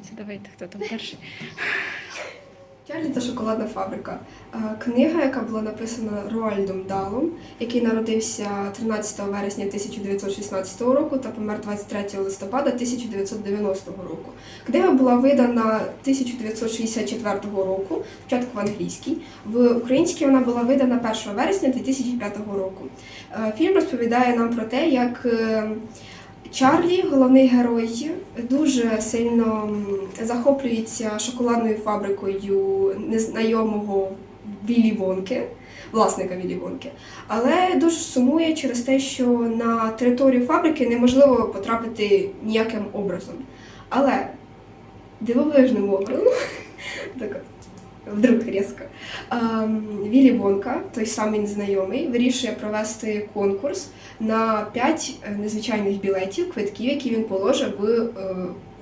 починається. Давайте, хто там перший. Чарлі та шоколадна фабрика. Книга, яка була написана Роальдом Далом, який народився 13 вересня 1916 року та помер 23 листопада 1990 року. Книга була видана 1964 року, спочатку в англійській. В українській вона була видана 1 вересня 2005 року. Фільм розповідає нам про те, як е, Чарлі, головний герой, дуже сильно захоплюється шоколадною фабрикою незнайомого Віллі Вонки, власника Віллі Вонки, але дуже сумує через те, що на територію фабрики неможливо потрапити ніяким образом. Але дивовижним образом, так вдруг різко, Віллі Вонка, той самий незнайомий, вирішує провести конкурс на 5 незвичайних білетів, квитків, які він положив в е,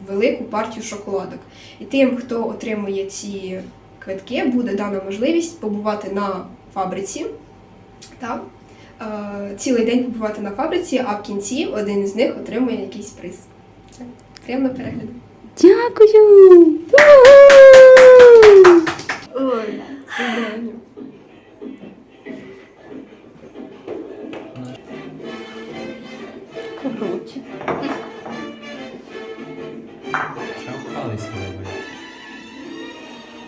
велику партію шоколадок. І тим, хто отримує ці квитки, буде дана можливість побувати на фабриці. Та, е, цілий день побувати на фабриці, а в кінці один із них отримує якийсь приз. Приємно перегляду. Дякую! Ой, впалися робити?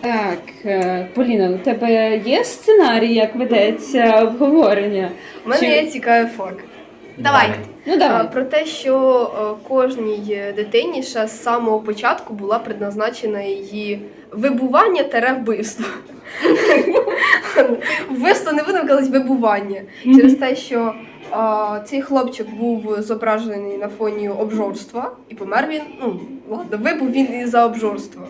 Так, е, Поліна, у тебе є сценарій, як ведеться обговорення? У мене Чи- є цікавий факт. Давай. Ну А, давай. Про те, що е, кожній дитині ще з самого початку була предназначена її вибування та вбивство. Вбивство не казати вибування. Через те, що а, цей хлопчик був зображений на фоні обжорства, і помер він. Ну, ладно, вибув він і за обжорство.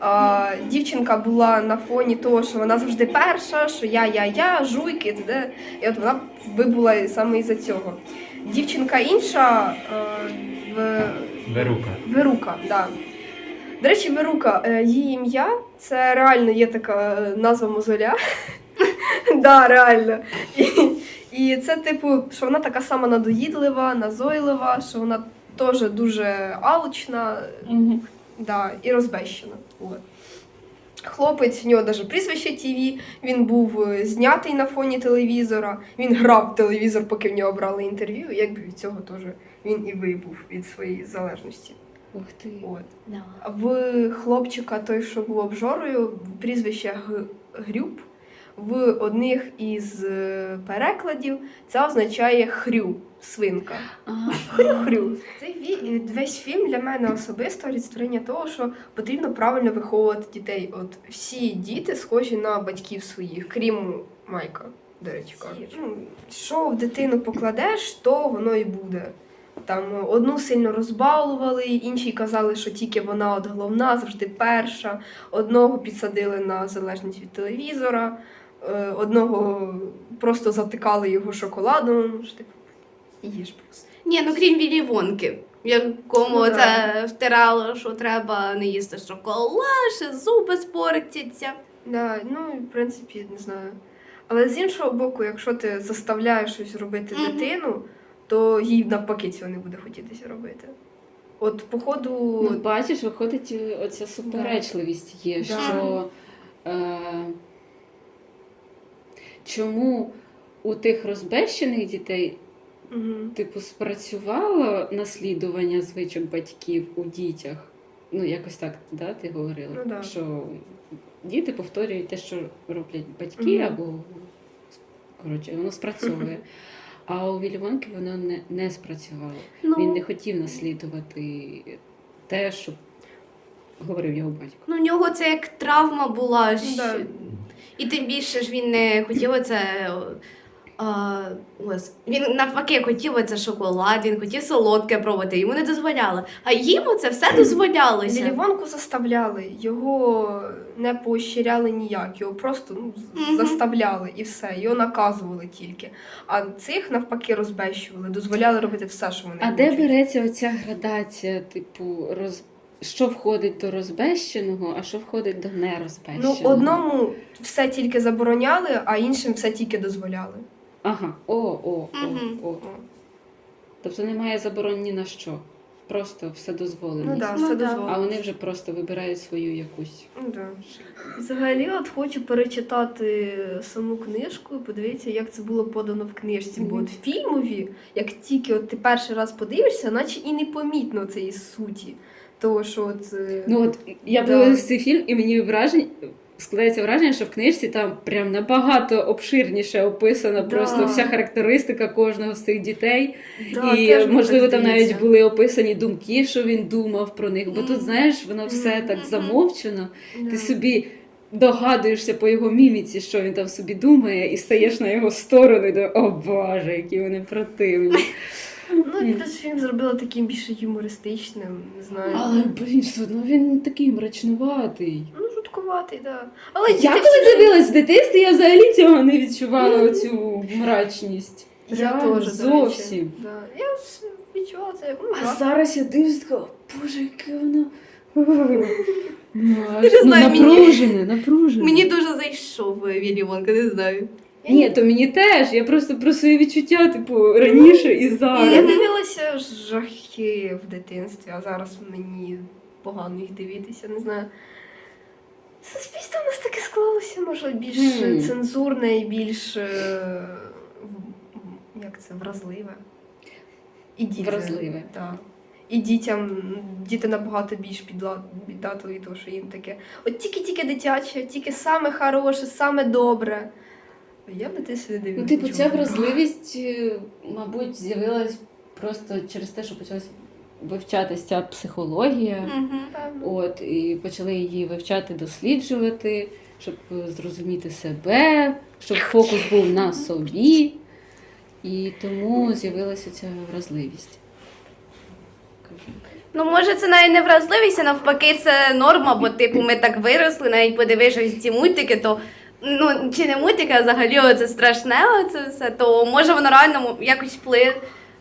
А, дівчинка була на фоні того, що вона завжди перша, що я, я, я, жуйки, т.д. і от вона вибула саме із-за цього. Дівчинка інша е, в Верука. Верука, да. До речі, Верука, е, її ім'я це реально є така е, назва мозоля. Да, реально. І, і це, типу, що вона така сама надоїдлива, назойлива, що вона теж дуже алчна, да, і розбещена. От. Хлопець, в нього навіть прізвище ТВ, він був е, знятий на фоні телевізора, він грав в телевізор, поки в нього брали інтерв'ю, якби від цього теж він і вибув від своєї залежності. Ух ти. От. В хлопчика, той, що був обжорою, прізвище Грюб. В одних із е, перекладів це означає хрю, свинка. Хрю-хрю. Цей весь фільм для мене особисто олицетворення того, що потрібно правильно виховувати дітей. От всі діти схожі на батьків своїх, крім Майка, до речі кажучи. Ну, Що в дитину покладеш, то воно і буде. Там одну сильно розбалували, інші казали, що тільки вона от головна, завжди перша. Одного підсадили на залежність від телевізора, е, одного просто затикали його шоколадом. що типу, Їж просто. Ні, ну крім Віллі Вонки, якому Ну, це втирало, що треба не їсти шоколад, ще зуби спортяться. Да, ну, в принципі, не знаю. Але з іншого боку, якщо ти заставляєш щось робити Мгм. дитину, то їй навпаки цього не буде хотітися робити. От, походу, Ну, бачиш, виходить е, оця суперечливість є, Да. що е, чому у тих розбещених дітей, Мгм. типу, спрацювало наслідування звичок батьків у дітях? Ну, якось так, да, ти говорила? Ну, да. Що діти повторюють те, що роблять батьки, Мгм. або коротше, воно спрацьовує. А у Вільванки воно не, не спрацювало. Ну, Він не хотів наслідувати те, що говорив його батько. ну, в нього це як травма була. Ж. да. І тим більше ж він не хотів це. А, ось. Він навпаки хотів оце шоколад, він хотів солодке пробувати, йому не дозволяли. А їм це все дозволялося. Лілівонку заставляли, його не поощряли ніяк, його просто ну, Мгм. заставляли і все, його наказували тільки. А цих навпаки розбещували, дозволяли робити все, що вони А де хочуть. береться оця градація, типу, роз... що входить до розбещеного, а що входить до Ну, нерозбещеного? одному все тільки забороняли, а іншим все тільки дозволяли. Ага, о, о, о, Мгм. о. Тобто немає заборон ні на що. просто вседозволеність. Ну да, Ну все да. дозволено. А вони вже просто вибирають свою якусь. Ну, да. Взагалі, от хочу перечитати саму книжку і подивитися, як це було подано в книжці. Бо Мгм. от в фільмові, як тільки от ти перший раз подивишся, наче і не помітно цієї суті. Того, що от, е, Ну от я Да. подивилася цей фільм, і мені враження складається враження, що в книжці там прям набагато обширніше описана Да. просто вся характеристика кожного з цих дітей. да, і можливо там навіть були описані думки, що він думав про них. Бо тут, знаєш, воно все так замовчено. Да. Ти собі догадуєшся по його міміці, що він там собі думає, і стаєш на його сторону і думаєш, о Боже, які вони противні. Ну і плюс фільм зробила таким більше юмористичним, не знаю. Але блін, все одно він такий мрачнуватий. Ну. Да. Але Я діти коли всі- дивилась в дитинстві, я взагалі цього не відчувала, оцю мрачність. Я Реально, теж до зовсім. Да. Я відчувала це як ну, А зараз я дивлюсь, така, боже, яке воно. Ну, аж, ну, знаю, мені- напружене, напружене. Мені дуже зайшов е, Віллі Вонка, не знаю. Ні, то мені теж. Я просто про свої відчуття, типу, раніше і Я зараз. дивилася жахи в дитинстві, а зараз мені погано їх дивитися, не знаю. Суспільство в нас таке склалося, може, більш Хм. цензурне і більш е, як це, вразливе. І діти. Вразливе. Так. І дітям, діти набагато більш піддатливі, тому що їм таке. От тільки-тільки дитяче, тільки саме хороше, саме добре. Я в дитинстві не Ну, типу, ця вразливість, е, мабуть, з'явилась просто через те, що почалась вивчатися ця психологія. От, і почали її вивчати, досліджувати, щоб е, зрозуміти себе, щоб фокус був на собі. І тому з'явилася ця вразливість. Ну, може, це навіть не вразливість, а навпаки, це норма, бо типу ми так виросли, навіть подивившись ці мультики, то ну чи не мультики, а взагалі це страшне, це все, то може воно реально якось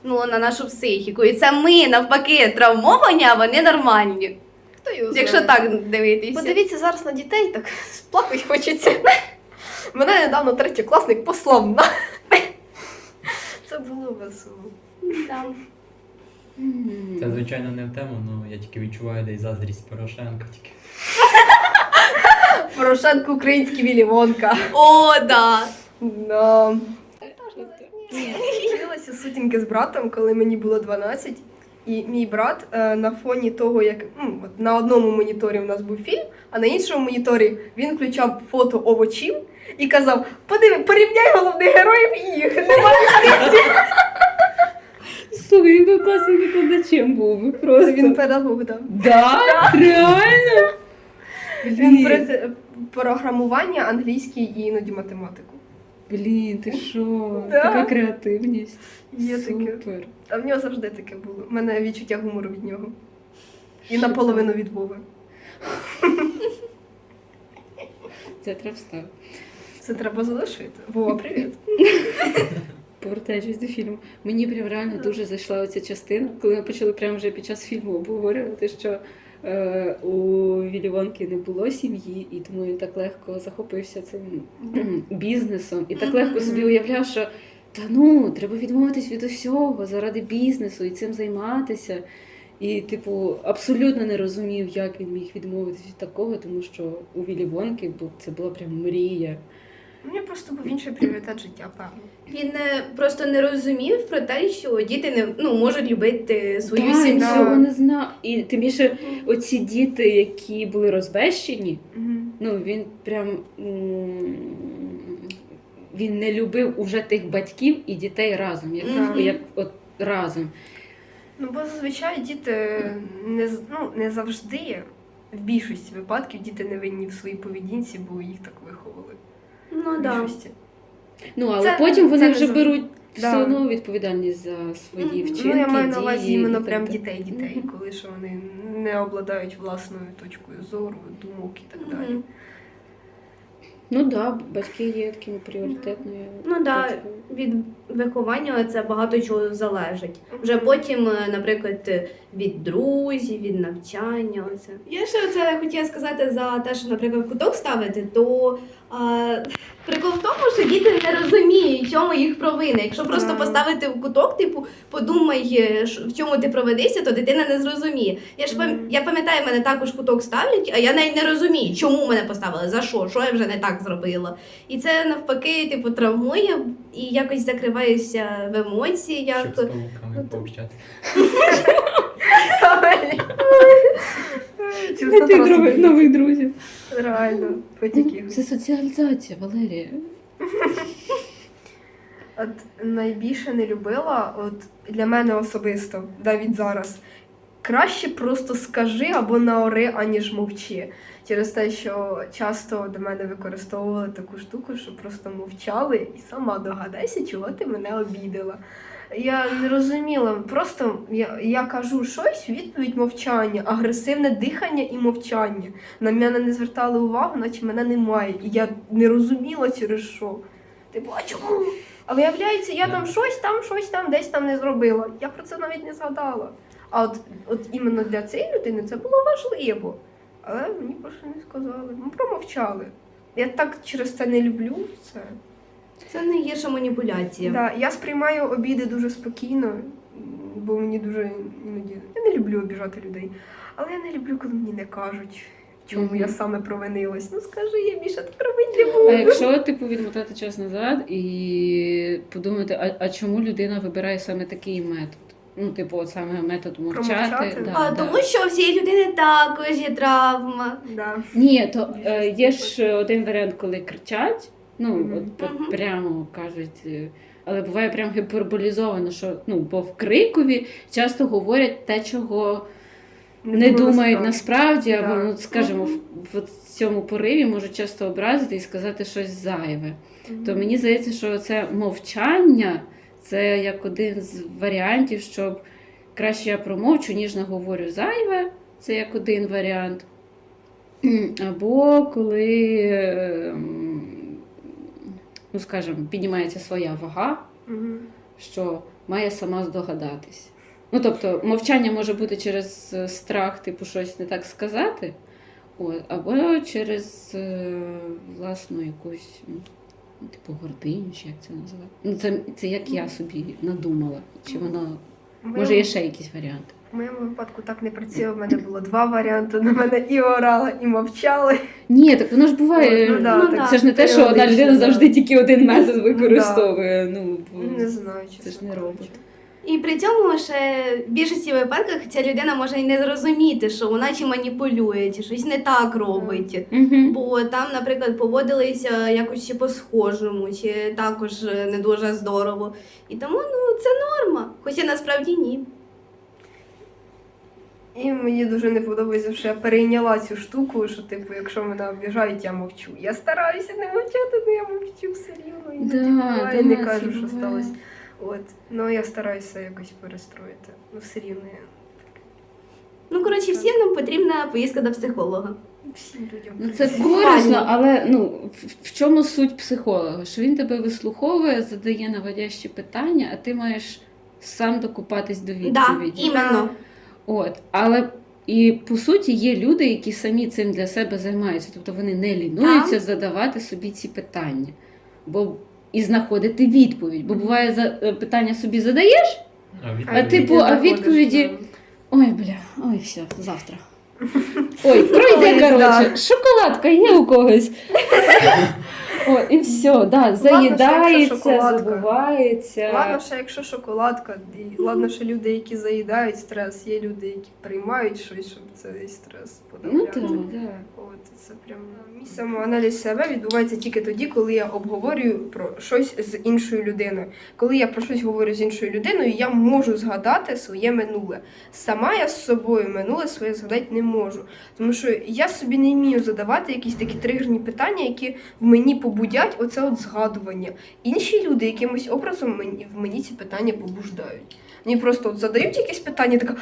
вплинуло на нашу психіку. І це ми навпаки травмовані, а вони нормальні. Хто його Якщо знає? так дивитися. Подивіться зараз на дітей, так сплакати хочеться. Мене недавно третєкласник послав на. Це було весело. Там. Це, звичайно, не в тему, але я тільки відчуваю десь заздрість Порошенка. Тільки. Порошенко український Віллі Вонка. О, да. Да. Дивилася сутінки з братом, коли мені було 12. І мій брат е, на фоні того, як ну, от на одному моніторі у нас був фільм, а на іншому моніторі він включав фото овочів і казав: Подиви, порівняй головних героїв і їх. Слухай, він би класним викладачем був би просто. Він педагог, да. Да? Реально? Він Блін. про програмування англійський і іноді математику. Блін, ти що? Да. Така креативність. Є таке. А в нього завжди таке було. У мене відчуття гумору від нього. І наполовину від Вови. Це треба вставити. Це треба залишити. Вова, привіт. Повертаючись до фільму, мені прям реально дуже зайшла оця частина, коли ми почали прямо вже під час фільму обговорювати, що у Віллі Вонки не було сім'ї, і тому він так легко захопився цим бізнесом і так легко собі уявляв, що та ну, треба відмовитись від усього заради бізнесу і цим займатися. І, типу, абсолютно не розумів, як він міг відмовитись від такого, тому що у Віллі Вонки це була прям мрія. У мене просто був інший пріоритет життя, певно. Він е, просто не розумів про те, що діти не ну, можуть любити свою Так, сім'ю. цього не знав. І тим більше оці діти, які були розбещені, ну він прям м, він не любив уже тих батьків і дітей разом, як, Мгм. як от разом. Ну, бо зазвичай діти не, з- ну, не завжди, в більшості випадків, діти не винні в своїй поведінці, бо їх так виховали. Ну да. більшості. Ну але Це- потім це вони не вже завжди. беруть все Да. одно відповідальність за свої вчинки. Ну, я маю на дії увазі і іменно так прям далі. дітей, дітей, Мгм. коли що вони не обладають власною точкою зору, думок і так далі. Мгм. Ну так, да, батьки є такими пріоритетною. Ну да, точкою. від виховання це багато чого залежить. Вже потім, е, наприклад, е, від друзів, від навчання. Оце. Я ще це хотіла сказати за те, що, наприклад, куток ставити, то прикол в тому, що діти не розуміють, в чому їх провина. Якщо просто поставити в куток, типу, подумай, е, в чому ти проведешся, то дитина не зрозуміє. Я ж пам- я пам'ятаю, мене також куток ставлять, а я навіть не розумію, чому мене поставили, за що, що я вже не так зробила. І це навпаки, типу, травмує і якось закриваюся в емоціях. Щоб з пообщатися. Знайти друг- нових друзів. Реально, потіки. Це соціалізація, Валерія. От найбільше не любила, от для мене особисто, навіть зараз. Краще просто скажи або наори, аніж мовчи. Через те, що часто до мене використовували таку штуку, що просто мовчали, і сама догадайся, чого ти мене обідала. Я не розуміла, просто я, я кажу щось, відповідь мовчання, агресивне дихання і мовчання. На мене не звертали увагу, наче мене немає. І я не розуміла через що. Типу, а чому? А виявляється, я там щось там, щось там, десь там не зробила. Я про це навіть не згадала. А от, от іменно для цієї людини це було важливо. Але мені просто не сказали. Ми промовчали. Я так через це не люблю це. Це найгірша маніпуляція. Да, я сприймаю обіди дуже спокійно, бо мені дуже іноді. Я не люблю обіжати людей. Але я не люблю, коли мені не кажуть, чому Мгм. я саме провинилась. Ну скажи, я більше так робити не А якщо типу відмотати час назад і подумати, а, а чому людина вибирає саме такий метод? Ну, типу, от саме метод мовчати. Промовчати? Да, А да. тому що у всієї людини також є травма. Да. Ні, то е, є ж один варіант, коли кричать, ну от по- прямо кажуть. е, Але буває прям гіперболізовано, що ну, бо в крикові часто говорять те, чого не було думають насправді. або, Да. ну, скажімо, в, в цьому пориві можуть часто образити і сказати щось зайве. То мені здається, що це мовчання це як один з варіантів, щоб краще я промовчу, ніж наговорю зайве. Це як один варіант. Або коли, ем, ну скажімо, піднімається своя вага, Мгм. що має сама здогадатись. Ну, тобто, мовчання може бути через е, страх, типу, щось не так сказати, от, або через е, власну якусь, ну, типу, гординю, чи як це називати. Ну, це, це як я собі надумала. Чи воно. Може, є ще якісь варіанти. В моєму випадку так не працює. В мене було два варіанти. На мене і орали, і мовчали. Ні, так воно ж буває. Ну, да, Ну, так, це ж не те, що одна людина да. завжди тільки один метод використовує. Ну, бо Не знаю, це ж не робот. І при цьому ще в більшості випадках ця людина може і не зрозуміти, що вона чи маніпулює, чи щось не так робить. Угу. Бо там, наприклад, поводилися якось ще по-схожому, чи також не дуже здорово. І тому ну це норма. Хоча насправді ні. І мені дуже не подобається, що я перейняла цю штуку, що типу, якщо мене обіжають, я мовчу. Я стараюся не мовчати, але я мовчу все рівно. Да, да, не це кажу, що буває. сталося. От. Ну я стараюся якось перестроїти. Ну все рівно я Ну коротше, всім нам потрібна поїздка до психолога. всім людям. Ну, це корисно, але ну, в, в чому суть психолога? Що він тебе вислуховує, задає наводящі питання, а ти маєш сам докупатись до Да, відповіді. іменно. От, але і по суті є люди, які самі цим для себе займаються, тобто вони не лінуються задавати собі ці питання, бо і знаходити відповідь. Бо буває за е, питання собі задаєш, А. А типу, а відповіді- ой, бля, ой, все, завтра. Ой, пройде, коротше, шоколадка є у когось. О, і все, да, заїдається, забувається. Ладно, ще якщо шоколадка, і ладно, що люди, які заїдають стрес, є люди, які приймають щось, щоб цей стрес Ну подавляти. так, да. От це прям мій самоаналіз себе відбувається тільки тоді, коли я обговорюю про щось з іншою людиною. Коли я про щось говорю з іншою людиною, я можу згадати своє минуле. Сама я з собою минуле своє згадати не можу. Тому що я собі не вмію задавати якісь такі тригерні питання, які в мені побудять оце от згадування. Інші люди якимось образом мені, в мені ці питання побуждають. Мені просто от задають якесь питання, така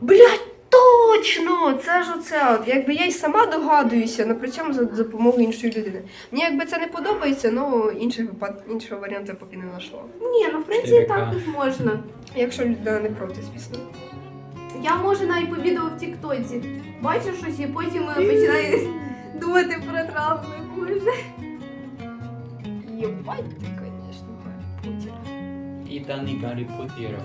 блядь, Точно! Це ж оце. От. Якби я й сама догадуюся, але при цьому за допомогою іншої людини. Мені якби це не подобається, ну інших випад... іншого варіанту я поки не знайшла. Ні, ну в принципі 4К. також можна. Якщо людина не проти, звісно. Я можу навіть по відео в Тіктоці. Бачу щось і потім е, починаю думати про травми. Боже. Єбать конечно, Гарри Поттер. І Дані Гаррі Поттера.